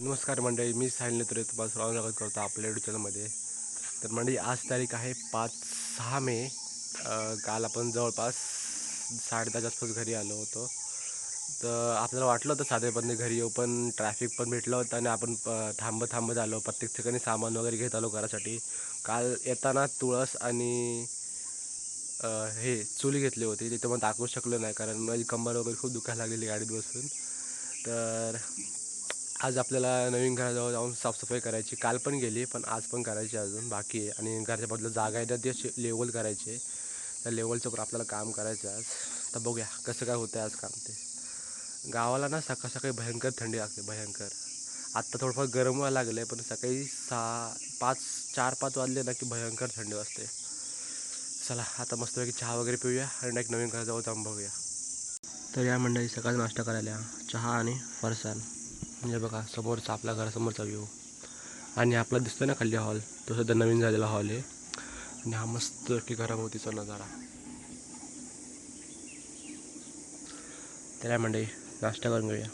नमस्कार मंडळी मी साहिल नेत्रे तुम्हाला सर्वांना स्वागत करतो आपल्या युट्यूब चॅनलमध्ये तर मंडळी आज तारीख आहे पाच सहा मे. काल आपण जवळपास साडेदहाच्या आसपास घरी आलो होतो. तर आपल्याला वाटलं होतं साधेपणे घरी येऊ पण ट्रॅफिक पण भेटलं होतं आणि आपण थांब थांबत थांबत आलो प्रत्येक ठिकाणी सामान वगैरे घेत आलो घरासाठी. काल येताना तुळस आणि हे चुली घेतली होती. तिथं मग दाखवू शकलो नाही कारण माझी कंबर वगैरे खूप दुखायला लागलेली गाडीत बसून तर आज आपल्याला नवीन घराजवळ जाऊन साफसफाई करायची काल पण गेली पण आज पण करायची अजून बाकी आहे. आणि घरच्या बदल जागा आहे ना ते लेवल करायचे त्या लेवलचं पण आपल्याला काम करायचं आज. तर बघूया कसं काय होतं आज काम ते. गावाला ना सकाळ सकाळी भयंकर थंडी लागते भयंकर. आत्ता थोडंफार गरम व्हायला लागलं आहे पण सकाळी सहा पाच चार पाच वाजले ना की भयंकर थंडी वाजते. चला आता मस्तपैकी चहा वगैरे पिऊया आणि एक नवीन घराजवळ जाऊन बघूया. तर या मंडळी सकाळी नाश्ता करायला चहा आणि फरसाण. म्हणजे बघा समोरचा आपल्या घरासमोरचा व्ह्यू आणि आपला दिसतो ना खाली हॉल तो सध्या नवीन झालेला हॉल आहे. आणि हा मस्त की घराभोवतीचा नजारा. त्याला मंडळी नाश्ता करून घेऊया.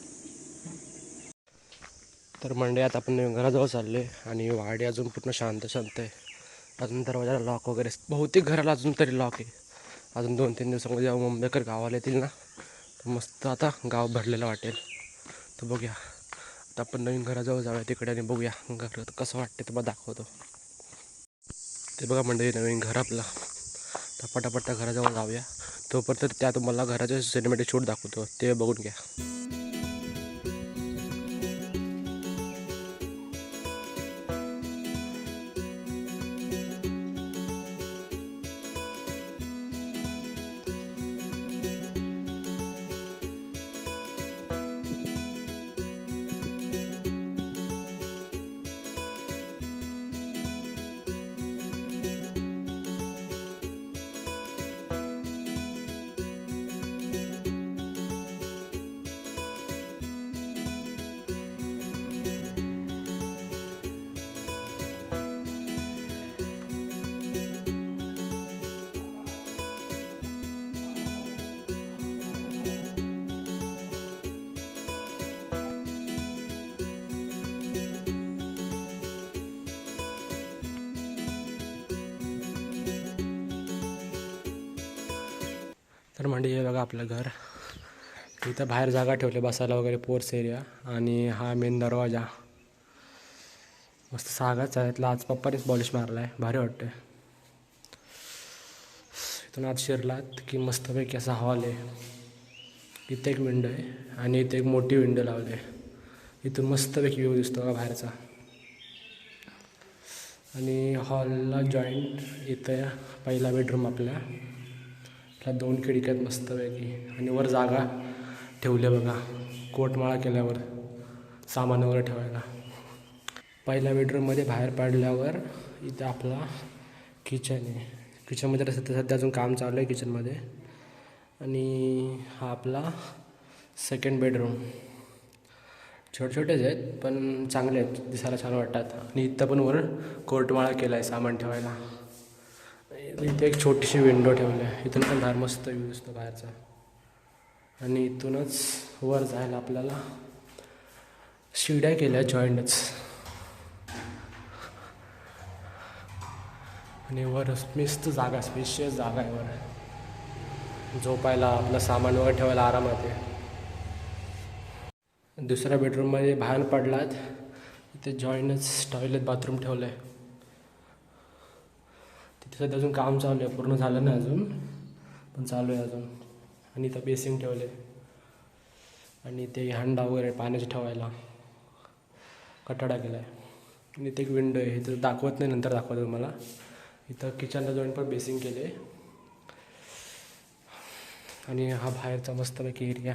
तर मंडळी आता आपण घराजवळ चालले आणि वाडी अजून पूर्ण शांत शांत आहे. अजून दरवाजाला लॉक वगैरे बहुतेक घराला अजून तरी लॉक आहे. अजून दोन तीन दिवसामध्ये जेव्हा मुंबईकर गावाला येतील ना. तर मस्त आता गाव भरलेलं वाटेल. तर बघूया. आता आपण नवीन घराजवळ जाऊया तिकडे आणि बघूया घर कसं वाटते तुम्हाला दाखवतो. ते बघा मंडळी नवीन घर आपलं. तर पटापट त्या घराजवळ जाऊया. तोपर्यंत त्या तुम्हाला घराचे सिनेमॅटिक शूट दाखवतो. ते बघून घ्या. तर म्हणजे हे बघा आपलं घर. इथं बाहेर जागा ठेवली बसायला वगैरे पोर्स एरिया आणि हा मेन दरवाजा. मस्त सागाच आहे. आज पप्पानेच पॉलिश मारला आहे भारी वाटतं इथून आज शिरलात की मस्तपैकी असा हॉल आहे. इथे एक विंडो आहे आणि इथे एक मोठी विंडो लावली आहे. इथून मस्तपैकी व्ह्यू दिसतो का बाहेरचा. आणि हॉलला जॉईंट इथं पहिला बेडरूम आपल्या ह्या दोन खिडक्यात मस्तपैकी. आणि वर जागा ठेवल्या बघा. कोटमाळा केल्यावर सामान वगैरे ठेवायला. पहिल्या बेडरूममध्ये बाहेर पडल्यावर इथं आपला किचन आहे. किचनमध्ये सध्या सध्या अजून काम चालू आहे किचनमध्ये आणि हा आपला सेकंड बेडरूम छोटे छोटेच आहेत पण चांगले आहेत. दिसायला छान वाटतात. आणि इथं पण वर कोटमाळा केला आहे सामान ठेवायला. इथे एक छोटीशी विंडो ठेवली आहे. इथून पण बाहेर मस्त व्ह्यू दिसतो बाहेरचा. आणि इथूनच वर जायला आपल्याला शिड्या केल्या जॉईंटच आणि वर मिस्त जागा स्पेशियस जागा आहे वर. झोपायला आपलं सामान वगैरे ठेवायला आरामात आहे दुसऱ्या बेडरूममध्ये बाहेर पडलात. इथे जॉईंटच टॉयलेट बाथरूम ठेवलं आहे तिथे सध्या अजून काम चालू आहे पूर्ण झालं नाही अजून पण चालू आहे अजून. आणि इथं बेसिन ठेवले आणि ते हंडा वगैरे पाण्याचे ठेवायला कटाडा केला आहे आणि ते एक विंडो आहे इथं दाखवत नाही नंतर दाखवतो तुम्हाला. इथं किचनला जॉईंट पण बेसिंग केले आणि हा बाहेरचा मस्तपैकी एरिया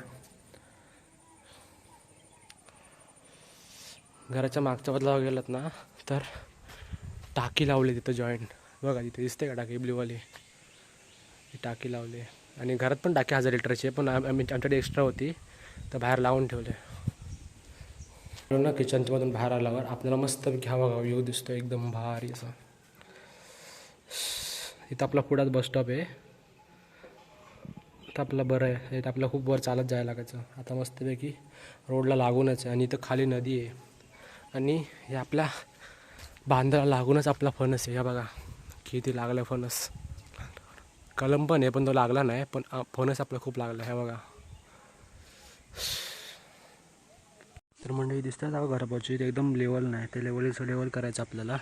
घराच्या मागच्या बाजूला गेलात ना तर टाकी लावली तिथं जॉईंट बघा तिथे दिसते का टाकी ब्ल्यूवाली टाकी लावली. आणि घरात पण टाकी हजार लिटरची पण आम्ही आमच्याकडे एक्स्ट्रा होती. तर बाहेर लावून ठेवले. ना किचनच्यामधून बाहेर आल्यावर आपल्याला मस्त घ्यावा बघा येऊ दिसतो एकदम भारी असा. इथं आपला पुढात बस स्टॉप आहे. तर आपलं बरं आहे. इथं आपल्याला खूप वर चालत जायला लागायचं. आता मस्तपैकी रोडला लागूनच आहे. आणि इथं खाली नदी आहे. आणि हे आपल्या बांधाला लागूनच आपला फणस आहे. या बघा. किती लागला फणस कलम पण आहे पण तो लागला नाही. पण फणस आपला खूप लागला आहे बघा. तर मंडळी दिसतात अगं घरापावची ते एकदम लेवल नाही. ते लेवलचं लेवल करायचं आपल्याला.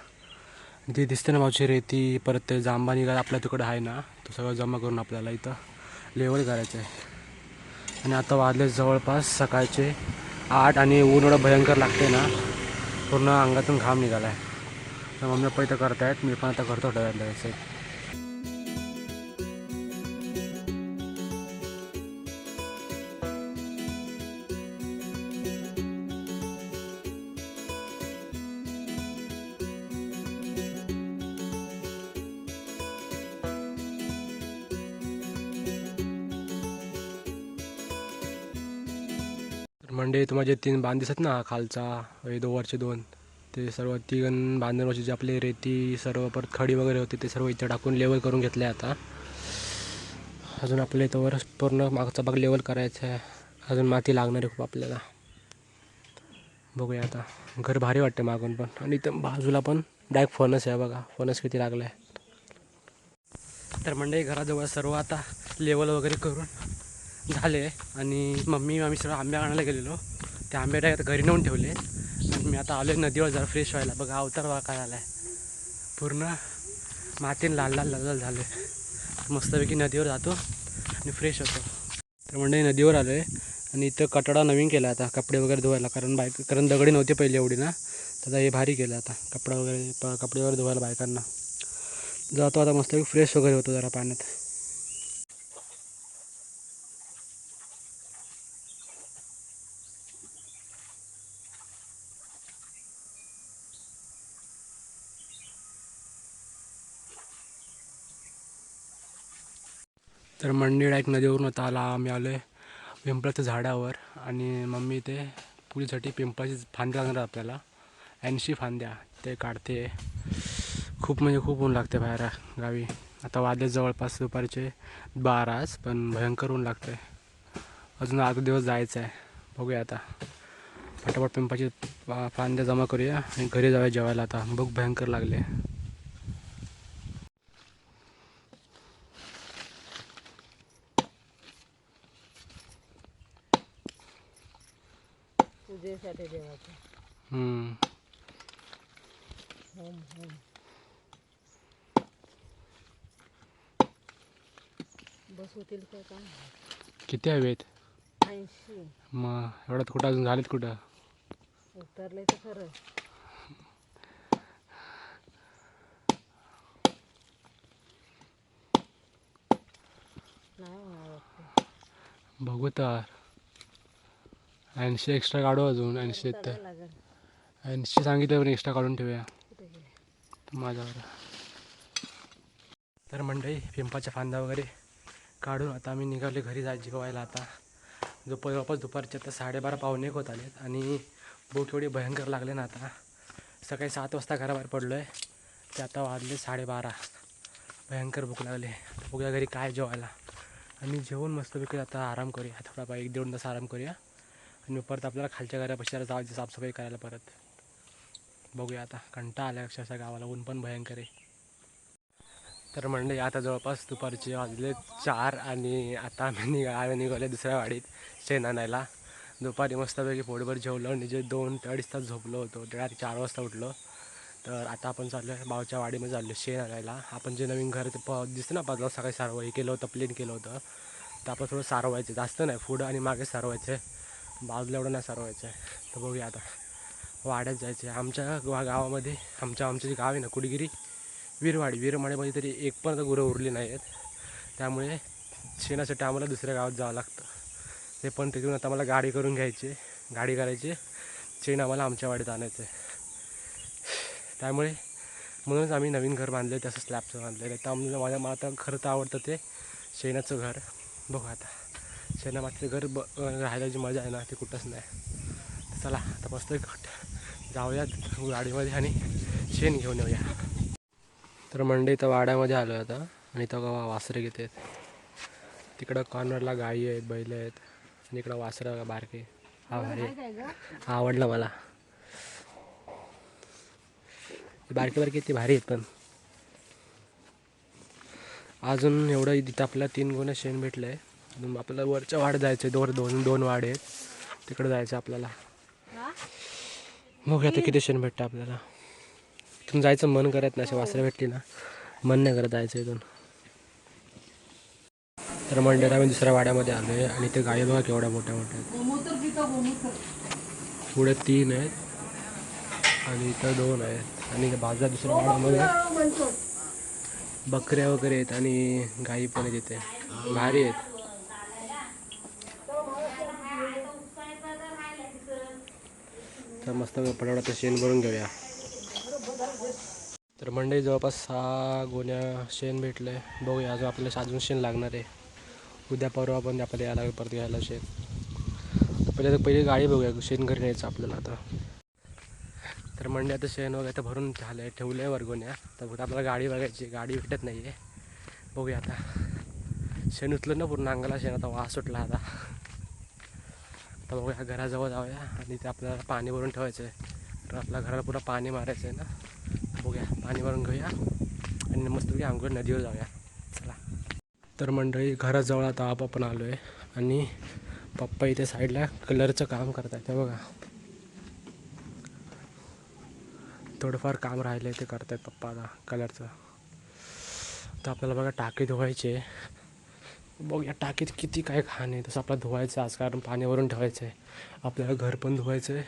ते दिसते ना भाऊची रेती परत ते जांबा निघाला आपल्या तिकडं आहे ना तो सगळं जमा करून आपल्याला इथं लेवल करायचं आहे आणि आता वाजले जवळपास सकाळचे आठ आणि ऊन एवढं भयंकर लागते ना पूर्ण अंगातून घाम निघाला आहे तर मम्मी पप्पा इथं करतायत मी पण आता करतो थोड्या म्हणजे तुम्हाला जे तीन बांध दिसत ना खालचा हे वरचे दोन ते सर्व तीन बांधणवरची जे आपले रेती सर्व परत खडी वगैरे होती ते सर्व इथे टाकून लेवल करून घेतले आता. अजून आपल्या इथं वर पूर्ण मागचा भाग लेवल करायचा आहे. अजून माती लागणार आहे खूप आपल्याला. बघूया आता. घर भारी वाटते मागून पण. आणि इथं बाजूला पण डायरेक्ट फणस आहे बघा. फणस किती लागला आहे तर मंडळी घराजवळ सर्व आता लेवल वगैरे करून झाले. आणि मम्मी आम्ही सर्व आंब्या आणायला गेलेलो. ते आंबे direct घरी नेऊन ठेवले. मी आता आलो नदीवर जरा फ्रेश व्हायला. बघा अवतार वा काय आला आहे पूर्ण मातीन लाल लाल लाल लाल आहे मस्तपैकी नदीवर जातो आणि फ्रेश होतो. तर म्हणजे नदीवर आलो आहे आणि इथं कटडा नवीन केला आता कपडे वगैरे धुवायला. कारण बायक कारण दगडी नव्हते पहिले एवढी ना. तर हे भारी केलं आता कपडा वगैरे प कपडे वगैरे धुवायला बायकांना. जातो आता मस्तपैकी फ्रेश वगैरे होतो जरा पाण्यात. तर मंदिर एक नदीवरून आला. आम्ही आलो आहे पिंपळाच्या झाडावर आणि मम्मी ते पुलीसाठी पिंपळाची फांद्या लागणार आपल्याला. ऐंशी फांद्या. ते काढते. खूप म्हणजे खूप ऊन लागते बाहेर गावी. आता वाजले जवळपास दुपारचे बाराच पण भयंकर ऊन लागते अजून आठ दिवस जायचं आहे बघूया आता. फटाफट पिंपाची फांद्या जमा करूया आणि घरी जाऊया जेवायला आता. भूक भयंकर लागले पूजेसाठी देवाचं. हम्म. होम होम बस होतील काय काय किती हवेत ऐंशी. मग एवढ्यात कुठं? अजून झालेत कुठं? उतरले तर खरं. नाही. बघू तर. ऐंशी एक्स्ट्रा काढू अजून ऐंशी तर. ऐंशी सांगितलं पण एक्स्ट्रा काढून ठेवूया. माझ्यावर. तर मंडळी पिंपाच्या फांदा वगैरे काढून आता आम्ही निघाले घरी जाय जेवायला आता. दुपार वापस दुपारचे आता साडेबारा पावणे होत आलेत आणि भूक एवढी भयंकर लागले ना आता. सकाळी सात वाजता घराबाहेर पडलो आहे ते आता वाजले साडेबारा. भयंकर भूक लागली. बघूया घरी काय जेवायला. आणि जेवून मस्तपैकी आता आराम करूया. थोडा एक दोन तास आराम करूया. आणि परत आपल्याला खालच्या घरापाशी जरा जायचं साफसफाई करायला परत. बघूया आता कंटा आला अक्षरशः गावाला ऊन पण भयंकर आहे. तर म्हणले आता जवळपास दुपारचे वाजले चार आणि आता आम्ही निघा आम्ही निघाले दुसऱ्या वाडीत शेण आणायला दुपारी मस्तपैकी पोटभर जेवलो आणि जे दोन ते अडीच तास झोपलो होतो ते रात्री चार वाजता उठलो. तर आता आपण चाललो आहे भावच्या वाडीमध्ये चाललो शेण आणायला आपण जे नवीन घर ते प दिसतं ना बाजूला सकाळी सारवं हे केलं होतं प्लेन केलं होतं. तर आपण थोडं सारवायचं जास्त नाही पुढं आणि मागे सारवायचं. आहे बाजूला एवढं नाही सारवायचं आहे तर बघूया आता. वाड्यात जायचं आहे आमच्या गा गावामध्ये आमच्या आमचं जे गाव आहे ना कुडगिरी वीरवाडी. वीरवाडीमध्ये तरी एक पण आता गुरं उरली नाही आहेत त्यामुळे शेणासाठी आम्हाला दुसऱ्या गावात जावं लागतं. ते पण तिथून आता मला गाडी करून घ्यायची. गाडी करायची. शेण आम्हाला आमच्या वाडीत आणायचं आहे त्यामुळे म्हणूनच आम्ही नवीन घर बांधलं आहे तसं स्लॅबचं बांधलं आहे तर माझ्या मला आता खरं तर आवडतं ते शेणाचं घर. बघू आता. शेणामागचं घर ब राहायला जी मजा आहे ना ती कुठंच नाही. चला आता मस्त जाऊयात गाडीमध्ये आणि शेण घेऊन येऊया. तर मंडई इथं वाड्यामध्ये आलो आहे आता. आणि इथं गवा वासरे घेते तिकडं कॉर्नरला गाई आहेत बैल आहेत. आणि इकडं वासरं बारके. हा भारी हा आवडला मला. बारकी बारकी ती भारी आहेत पण. अजून एवढं इथं आपल्याला तीन गुणं शेण भेटलं आहे अजून आपल्याला वरच्या वाड जायचं दोन दोन दोन वाड आहेत. तिकडे जायचं आपल्याला. बघूया आता किती शेण भेटतं आपल्याला. इथून जायचं मन करत नाही अशी वासरे भेटली ना. मन नाही करत जायचं इथून. तर मंडळात आम्ही दुसऱ्या वाड्यामध्ये आलो आहे आणि ते गाई बघा केवढ्या मोठ्या मोठ्या आहेत. पुढे तीन आहेत आणि इथं दोन आहेत. आणि बाजूला दुसऱ्या वाड्यामध्ये. बकऱ्या वगैरे आहेत आणि गाई पण आहेत इथे. भारी आहेत. तर मस्त पटापट शेण भरून घेऊया. तर मंडई जवळपास सहा गोण्या शेण भेटलं आहे बघूया अजून आपल्याला अजून शेण लागणार आहे. उद्या परवा पण आपल्याला यायला लागेल परत घ्यायला शेण. पहिले तर पहिली गाडी बघूया शेण घरी न्यायचं आपल्याला आता. तर मंडई आता शेण वगैरे आता भरून झालं आहे ठेवलं आहे वर्गोण्या तर आपल्याला गाडी बघायची गाडी भेटत नाही आहे बघूया आता. शेण उचलं ना पूर्ण अंगाला शेण आता वास सुटला आता. आता बघूया घराजवळ जाऊया आणि ते आपल्याला पाणी भरून ठेवायचं आहे. तर आपल्या घराला पुरा पाणी मारायचं आहे ना. बघूया पाणी भरून घेऊया आणि मस्तपैकी आंघोळ नदीवर जाऊया. चला. तर मंडळी घराजवळ आता आप आपण आलो आहे आणि पप्पा इथे साईडला कलरचं काम करत आहेत ते बघा. थोडंफार काम राहिलं आहे ते करत आहेत पप्पाला कलरचं. तर आपल्याला बघा टाकी धुवायचे बघ या टाकीत किती काय घाण आहे. तसं आपला धुवायचं आज कारण पाण्यावरून ठेवायचं आहे. आपल्याला घर पण धुवायचं आहे.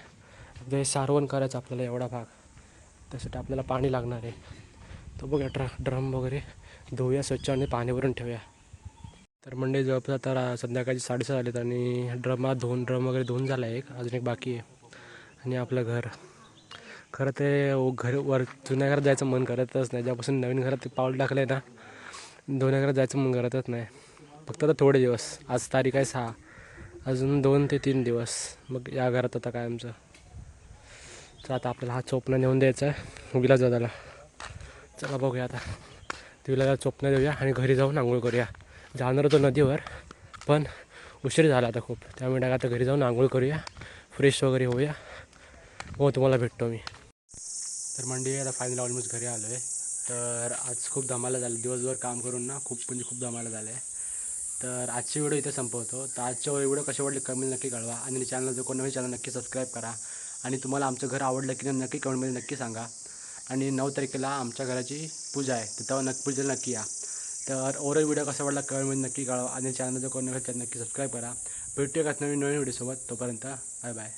आपल्याला सारवण करायचं आपल्याला एवढा भाग. त्यासाठी आपल्याला पाणी लागणार आहे. तर बघूया ड्र ड्रम वगैरे धुवूया स्वच्छ आणि पाण्यावरून ठेवूया. तर म्हणजे जवळपास आता संध्याकाळची साडेसहा झालेत आणि ड्रमा धुवून ड्रम वगैरे धुवून झाला आहे एक. अजून एक बाकी आहे. आणि आपलं घर. खरं ते घर वर जुन्या घरात जायचं मन करतच नाही. ज्यापासून नवीन घरात ते पाऊल टाकलं आहे ना जुन्या घरात जायचं मन करतच नाही. फक्त आता थोडे दिवस. आज तारीख आहे सहा. अजून दोन ते तीन दिवस. मग या घरात आता काय आमचं? तर आता आपल्याला हा चोपणा नेऊन द्यायचा आहे. उगीला दादाला. चला बघूया आता. तिला चोपणा देऊया आणि घरी जाऊन आंघोळ करूया. जाणार होतो नदीवर पण उशीर झाला आता खूप. त्यामुळे आता घरी जाऊन आंघोळ करूया. फ्रेश वगैरे होऊया. हो तुम्हाला भेटतो मी. तर मंडी आता फायनल ऑलमोस्ट घरी आलो आहे तर आज खूप धमाला झालं. दिवसभर काम करून ना खूप म्हणजे खूप धमाला झालं आहे तर आजची व्हिडिओ इथे संपवतो. तर आजच्या व्हिडिओ कसे वाटले कमेंट नक्की कळवा आणि चॅनल जर कोण नवीन चॅनल नक्की सबस्क्राईब करा. आणि तुम्हाला आमचं घर आवडलं की नाही नक्की कमेंटमध्ये नक्की सांगा. आणि नऊ तारखेला आमच्या घराची पूजा आहे. तर तेव्हा नक्की पूजेला नक्की या. तर ओरल व्हिडिओ कसा वाटला कमेंटमध्ये नक्की कळवा आणि चॅनल जर कोण नवीन चॅनल नक्की सबस्क्राईब करा. भेटूया का नवीन नवीन व्हिडिओसोबत. तोपर्यंत बाय बाय.